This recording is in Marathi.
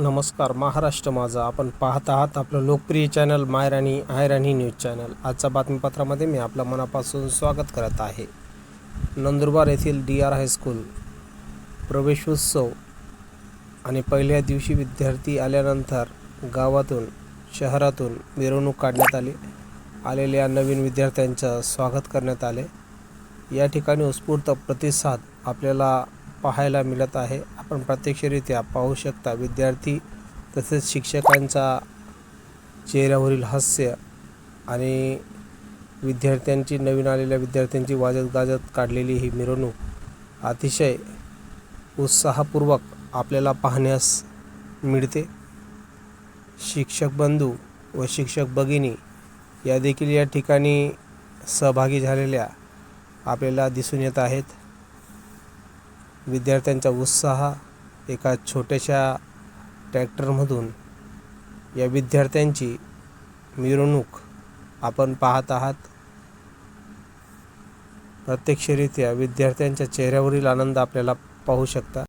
नमस्कार महाराष्ट्र माझा. आपण पाहत आहात आपलं लोकप्रिय चॅनल मायराणी आयराणी न्यूज चॅनल. आजच्या बातमीपत्रामध्ये मी आपलं मनापासून स्वागत करत आहे. नंदुरबार येथील डी आर हायस्कूल प्रवेशोत्सव आणि पहिल्या दिवशी विद्यार्थी आल्यानंतर गावातून शहरातून मिरवणूक काढण्यात आली. आलेल्या नवीन विद्यार्थ्यांचं स्वागत करण्यात आले. या ठिकाणी उत्स्फूर्त प्रतिसाद आपल्याला पाहायला मिळत आहे. आपण प्रत्यक्षरित्या पाहू शकता. विद्यार्थी तसेच शिक्षकांचा चेहऱ्यावरील हास्य आणि विद्यार्थ्यांची नवीन आलेल्या विद्यार्थ्यांची वाजत गाजत काढलेली ही मिरवणूक अतिशय उत्साहपूर्वक आपल्याला पाहण्यास मिळते. शिक्षक बंधू व शिक्षक भगिनी या देखील या ठिकाणी सहभागी झालेल्या आपल्याला दिसून येत आहेत. विद्यार्थ्यांचा उत्साह एका छोट्याशा ट्रॅक्टरमधून या विद्यार्थ्यांची मिरवणूक आपण पाहत आहात. प्रत्यक्षरित्या विद्यार्थ्यांच्या चेहऱ्यावरील आनंद आपल्याला पाहू शकता.